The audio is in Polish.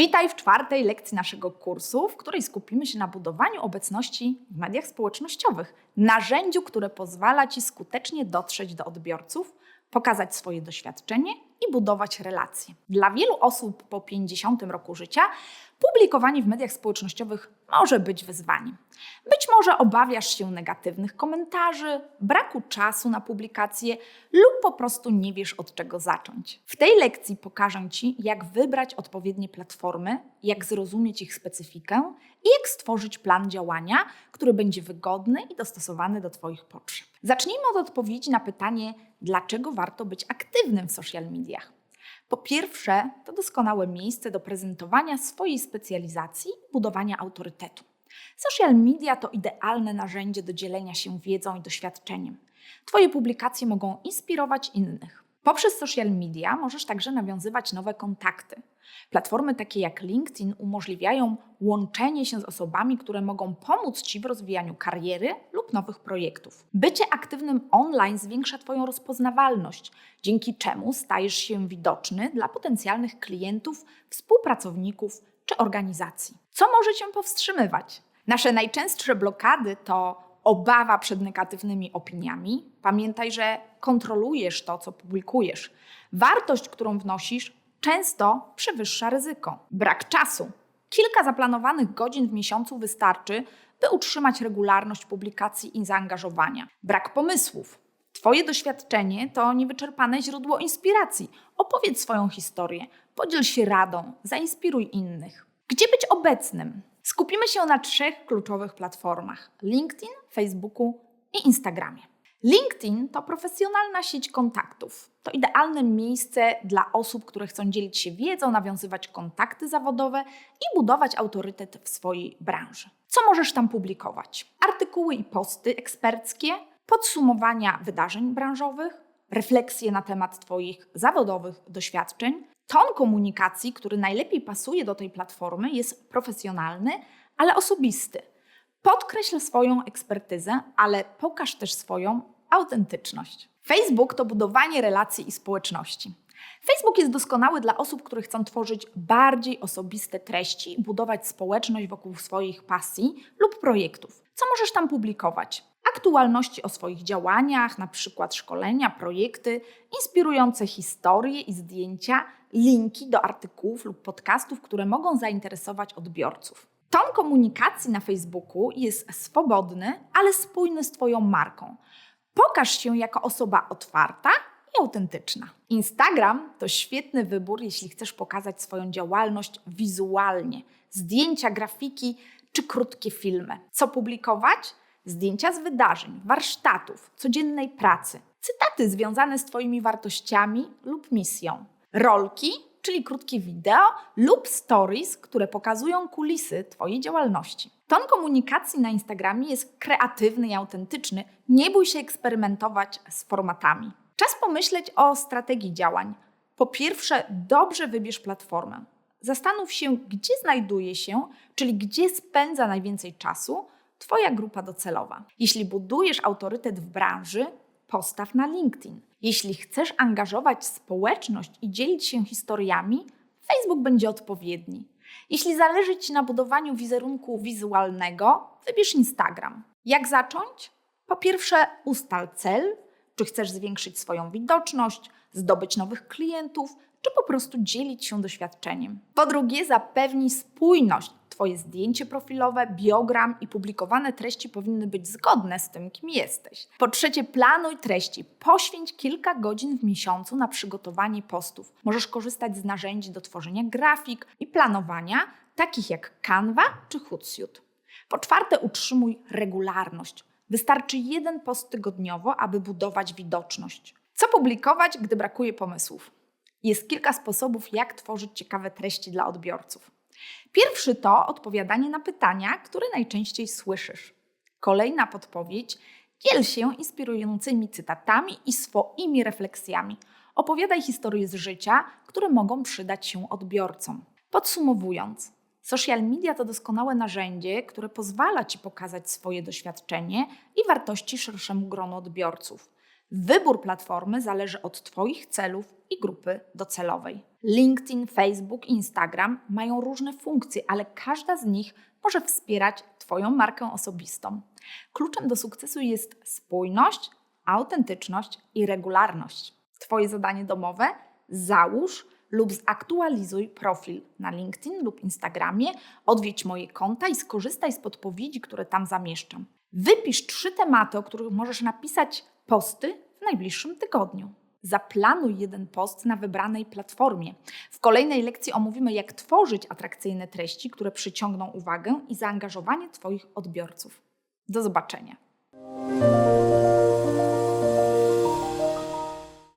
Witaj w czwartej lekcji naszego kursu, w której skupimy się na budowaniu obecności w mediach społecznościowych, narzędziu, które pozwala Ci skutecznie dotrzeć do odbiorców, pokazać swoje doświadczenie i budować relacje. Dla wielu osób po 50 roku życia publikowanie w mediach społecznościowych może być wyzwaniem. Być może obawiasz się negatywnych komentarzy, braku czasu na publikację lub po prostu nie wiesz od czego zacząć. W tej lekcji pokażę Ci, jak wybrać odpowiednie platformy, jak zrozumieć ich specyfikę i jak stworzyć plan działania, który będzie wygodny i dostosowany do Twoich potrzeb. Zacznijmy od odpowiedzi na pytanie, dlaczego warto być aktywnym w social mediach. Po pierwsze, to doskonałe miejsce do prezentowania swojej specjalizacji i budowania autorytetu. Social media to idealne narzędzie do dzielenia się wiedzą i doświadczeniem. Twoje publikacje mogą inspirować innych. Poprzez social media możesz także nawiązywać nowe kontakty. Platformy takie jak LinkedIn umożliwiają łączenie się z osobami, które mogą pomóc Ci w rozwijaniu kariery lub nowych projektów. Bycie aktywnym online zwiększa Twoją rozpoznawalność, dzięki czemu stajesz się widoczny dla potencjalnych klientów, współpracowników czy organizacji. Co może Cię powstrzymywać? Nasze najczęstsze blokady to obawa przed negatywnymi opiniami. Pamiętaj, że kontrolujesz to, co publikujesz. Wartość, którą wnosisz, często przewyższa ryzyko. Brak czasu. Kilka zaplanowanych godzin w miesiącu wystarczy, by utrzymać regularność publikacji i zaangażowania. Brak pomysłów. Twoje doświadczenie to niewyczerpane źródło inspiracji. Opowiedz swoją historię, podziel się radą, zainspiruj innych. Gdzie być obecnym? Skupimy się na trzech kluczowych platformach: LinkedIn, Facebooku i Instagramie. LinkedIn to profesjonalna sieć kontaktów. To idealne miejsce dla osób, które chcą dzielić się wiedzą, nawiązywać kontakty zawodowe i budować autorytet w swojej branży. Co możesz tam publikować? Artykuły i posty eksperckie, podsumowania wydarzeń branżowych, refleksje na temat Twoich zawodowych doświadczeń. Ton komunikacji, który najlepiej pasuje do tej platformy, jest profesjonalny, ale osobisty. Podkreśl swoją ekspertyzę, ale pokaż też swoją autentyczność. Facebook to budowanie relacji i społeczności. Facebook jest doskonały dla osób, które chcą tworzyć bardziej osobiste treści i budować społeczność wokół swoich pasji lub projektów. Co możesz tam publikować? Aktualności o swoich działaniach, na przykład szkolenia, projekty, inspirujące historie i zdjęcia, linki do artykułów lub podcastów, które mogą zainteresować odbiorców. Ton komunikacji na Facebooku jest swobodny, ale spójny z Twoją marką. Pokaż się jako osoba otwarta i autentyczna. Instagram to świetny wybór, jeśli chcesz pokazać swoją działalność wizualnie. Zdjęcia, grafiki czy krótkie filmy. Co publikować? Zdjęcia z wydarzeń, warsztatów, codziennej pracy, cytaty związane z Twoimi wartościami lub misją, rolki, czyli krótkie wideo lub stories, które pokazują kulisy Twojej działalności. Ton komunikacji na Instagramie jest kreatywny i autentyczny. Nie bój się eksperymentować z formatami. Czas pomyśleć o strategii działań. Po pierwsze, dobrze wybierz platformę. Zastanów się, gdzie znajduje się, czyli gdzie spędza najwięcej czasu Twoja grupa docelowa. Jeśli budujesz autorytet w branży, postaw na LinkedIn. Jeśli chcesz angażować społeczność i dzielić się historiami, Facebook będzie odpowiedni. Jeśli zależy Ci na budowaniu wizerunku wizualnego, wybierz Instagram. Jak zacząć? Po pierwsze, ustal cel, czy chcesz zwiększyć swoją widoczność, zdobyć nowych klientów, czy po prostu dzielić się doświadczeniem. Po drugie, zapewnij spójność. Twoje zdjęcie profilowe, biogram i publikowane treści powinny być zgodne z tym, kim jesteś. Po trzecie, planuj treści. Poświęć kilka godzin w miesiącu na przygotowanie postów. Możesz korzystać z narzędzi do tworzenia grafik i planowania, takich jak Canva czy Hootsuite. Po czwarte, utrzymuj regularność. Wystarczy jeden post tygodniowo, aby budować widoczność. Co publikować, gdy brakuje pomysłów? Jest kilka sposobów, jak tworzyć ciekawe treści dla odbiorców. Pierwszy to odpowiadanie na pytania, które najczęściej słyszysz. Kolejna podpowiedź dziel się inspirującymi cytatami i swoimi refleksjami. Opowiadaj historie z życia, które mogą przydać się odbiorcom. Podsumowując, social media to doskonałe narzędzie, które pozwala Ci pokazać swoje doświadczenie i wartości szerszemu gronu odbiorców. Wybór platformy zależy od Twoich celów i grupy docelowej. LinkedIn, Facebook, Instagram mają różne funkcje, ale każda z nich może wspierać Twoją markę osobistą. Kluczem do sukcesu jest spójność, autentyczność i regularność. Twoje zadanie domowe? Załóż lub zaktualizuj profil na LinkedIn lub Instagramie, odwiedź moje konta i skorzystaj z podpowiedzi, które tam zamieszczam. Wypisz trzy tematy, o których możesz napisać posty w najbliższym tygodniu. Zaplanuj jeden post na wybranej platformie. W kolejnej lekcji omówimy, jak tworzyć atrakcyjne treści, które przyciągną uwagę i zaangażowanie Twoich odbiorców. Do zobaczenia.